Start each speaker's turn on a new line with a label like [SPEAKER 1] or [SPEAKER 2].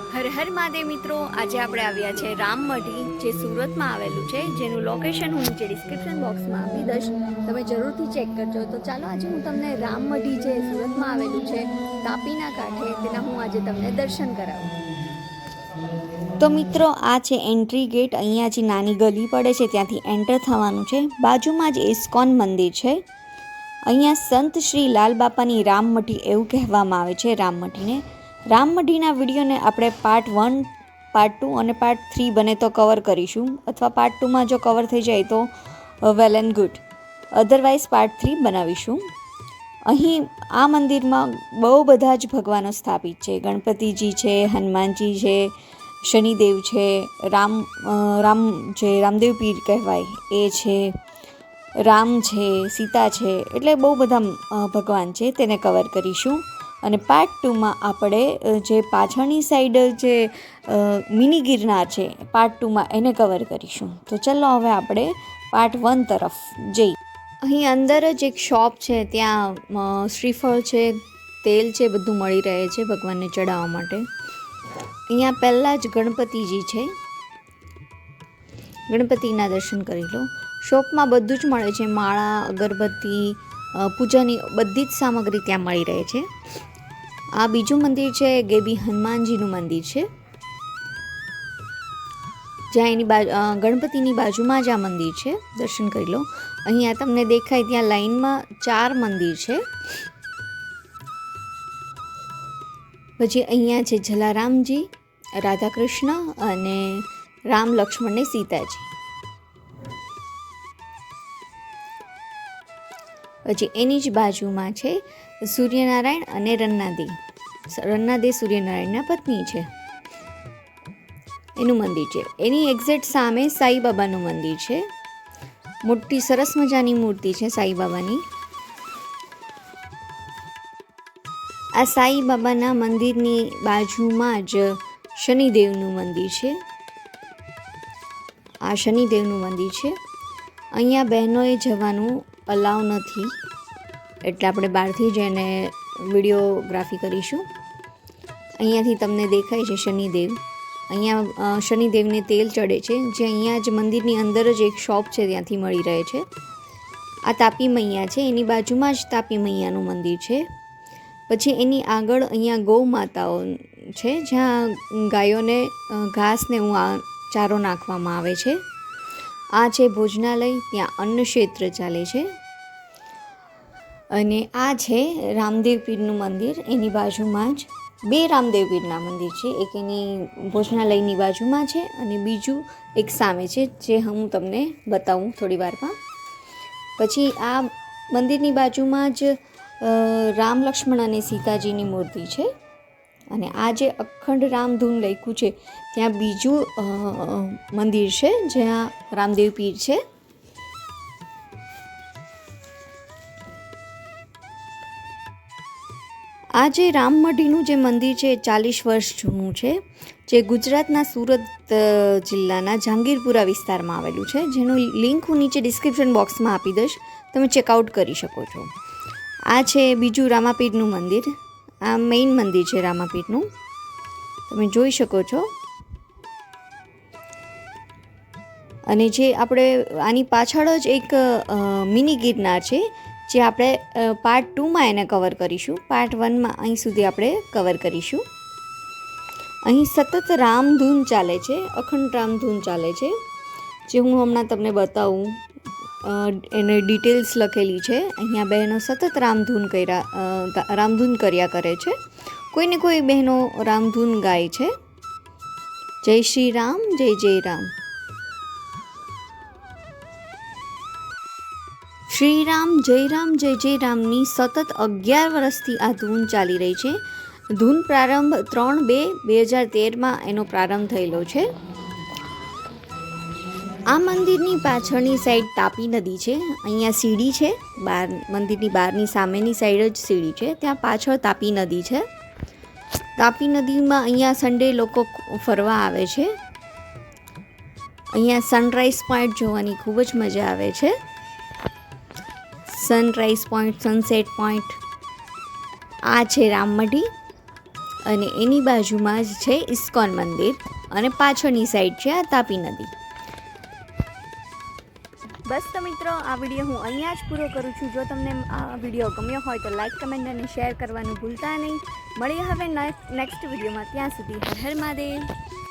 [SPEAKER 1] હર હર મહાદેવ મિત્રો, આજે આપણે આવ્યા છે રામમઢી, જે સુરતમાં આવેલું છે, જેનું લોકેશન હું નીચે ડિસ્ક્રિપ્શન બોક્સમાં આપી દઈશ. તમે જરૂરથી ચેક કરજો. તો ચાલો, આજે હું તમને રામમઢી જે સુરતમાં આવેલું છે, તાપીના કાંઠે, તેના હું આજે તમને દર્શન કરાવું. તો મિત્રો, આ છે એન્ટ્રી ગેટ અહીંયા જે નાની ગલી પડે છે, ત્યાંથી એન્ટર થવાનું છે. બાજુમાં જ ઇસ્કોન મંદિર છે. અહીંયા સંત શ્રી લાલ બાપાની રામમઢી એવું કહેવામાં આવે છે, રામમઢીને. રામમઢીના વિડીયોને આપણે પાર્ટ વન પાર્ટ ટુ અને પાર્ટ થ્રી બને તો કવર કરીશું. અથવા પાર્ટ ટુમાં જો કવર થઈ જાય તો well and good otherwise part three બનાવીશું. અહીં આ મંદિરમાં બહુ બધા જ ભગવાનો સ્થાપિત છે. ગણપતિજી છે, હનુમાનજી છે, શનિદેવ છે, રામ રામ જે રામદેવ પીર કહેવાય એ છે, રામ છે, સીતા છે, એટલે બહુ બધા ભગવાન છે. તેને કવર કરીશું. અને પાર્ટ ટુમાં આપણે જે પાછળની સાઈડ જે મિની ગિરનાર છે પાર્ટ ટુમાં એને કવર કરીશું. તો ચલો હવે આપણે પાર્ટ વન તરફ જઈએ. અહીં અંદર જ એક શોપ છે, ત્યાં શ્રીફળ છે, તેલ છે, બધું મળી રહે છે ભગવાનને ચડાવવા માટે. અહીંયા પહેલાં જ ગણપતિજી છે. ગણપતિના દર્શન કરી લો. શોપમાં બધું જ મળે છે. માળા, અગરબત્તી પૂજાની બધી જ સામગ્રી ત્યાં મળી રહે છે. આ બીજું મંદિર છે ગેબી હનુમાનજીનું મંદિર છે. જ્યાં એની બાજુ ગણપતિની બાજુમાં જ આ મંદિર છે. દર્શન કરી લો. અહીંયા તમને દેખાય ત્યાં લાઈનમાં ચાર મંદિર છે. પછી અહીંયા છે જલારામજી રાધા કૃષ્ણ અને રામ લક્ષ્મણ ને સીતાજી. પછી એની જ બાજુમાં છે સૂર્યનારાયણ અને રન્નાદે રન્નાદી સૂર્યનારાયણના પત્ની છે. એનું મંદિર છે. એની એક્ઝેક્ટ સામે સાઈબાબાનું મંદિર છે. મોટી સરસ મજાની મૂર્તિ છે સાઈબાબાની. આ સાઈબાબાના મંદિરની બાજુમાં જ શનિદેવનું મંદિર છે. આ શનિદેવનું મંદિર છે. અહીંયા બહેનોએ જવાનું અલાવ નથી. એટલે આપણે બહારથી જ એને વિડીયોગ્રાફી કરીશું. અહીંયાથી તમને દેખાય છે શનિદેવ. અહીંયા શનિદેવને તેલ ચડે છે, જે અહીંયા જ મંદિરની અંદર જ એક શોપ છે ત્યાંથી મળી રહે છે. આ તાપી મૈયા છે, એની બાજુમાં જ તાપી મૈયાનું મંદિર છે. પછી એની આગળ અહીંયા ગૌ માતાઓ છે, જ્યાં ગાયોને ઘાસને હું ચારો નાખવામાં આવે છે. આ છે ભોજનાલય, ત્યાં અન્ન ક્ષેત્ર ચાલે છે. અને આ છે રામદેવ પીરનું મંદિર. એની બાજુમાં જ બે રામદેવ પીરના મંદિર છે. એક એની ભોજનાલયની બાજુમાં છે અને બીજું એક સામે છે, જે હું તમને બતાવું થોડી વારમાં. પછી આ મંદિરની બાજુમાં જ રામ લક્ષ્મણ અને સીતાજીની મૂર્તિ છે. અને આ જે અખંડ રામધૂન લખ્યું છે, ત્યાં બીજું મંદિર છે, જ્યાં રામદેવ પીર છે. આ જે રામમઢીનું જે મંદિર છે એ ચાલીસ વર્ષ જૂનું છે, જે ગુજરાતના સુરત જિલ્લાના જહાંગીરપુરા વિસ્તારમાં આવેલું છે. જેનું લિંક હું નીચે ડિસ્ક્રિપ્શન બોક્સમાં આપી દઈશ. તમે ચેકઆઉટ કરી શકો છો. આ છે બીજું રામાપીરનું મંદિર. આ મેઇન મંદિર છે રામાપીરનું. તમે જોઈ શકો છો. અને જે આપણે આની પાછળ જ એક મિની ગિરનાર છે. જે આપણે પાર્ટ ટુમાં એને કવર કરીશું. પાર્ટ વનમાં અહીં સુધી આપણે કવર કરીશું. અહીં સતત રામધૂન ચાલે છે, અખંડ રામધૂન ચાલે છે. જે હું હમણાં તમને બતાવું એને ડિટેલ્સ લખેલી છે. અહીંયા બહેનો સતત રામધૂન કર્યા રામધૂન કર્યા કરે છે. કોઈને કોઈ બહેનો રામધૂન ગાય છે. જય શ્રી રામ, જય જય રામ. શ્રી જયરામ, જય રામ જય જય રામની સતત અગિયાર વર્ષથી આ ધૂન ચાલી રહી છે. ધૂન પ્રારંભ ત્રણ બે બે હજાર તેરમાં એનો પ્રારંભ થયેલો છે. આ મંદિરની પાછળની સાઈડ તાપી નદી છે. અહીંયા સીડી છે. બાર, મંદિરની બહારની સામેની સાઈડ જ સીડી છે. ત્યાં પાછળ તાપી નદી છે. તાપી નદીમાં અહીંયા સન્ડે લોકો ફરવા આવે છે. અહીંયા સનરાઈઝ પોઈન્ટ જોવાની ખૂબ જ મજા આવે છે. સનરાઈઝ પોઈન્ટ સનસેટ પોઈન્ટ આ છે રામમઢી અને એની બાજુમાં જ છે ઇસ્કોન મંદિર અને પાછળની સાઈડ છે આ તાપી નદી. બસ તો મિત્રો, આ વીડિયો હું અહીંયા જ પૂરો કરું છું. જો તમને આ વીડિયો ગમ્યો હોય તો લાઈક કમેન્ટ અને શેર કરવાનું ભૂલતા નહીં. મળીએ હવે નેક્સ્ટ વિડીયોમાં. ત્યાં સુધી હર હર મહાદેવ.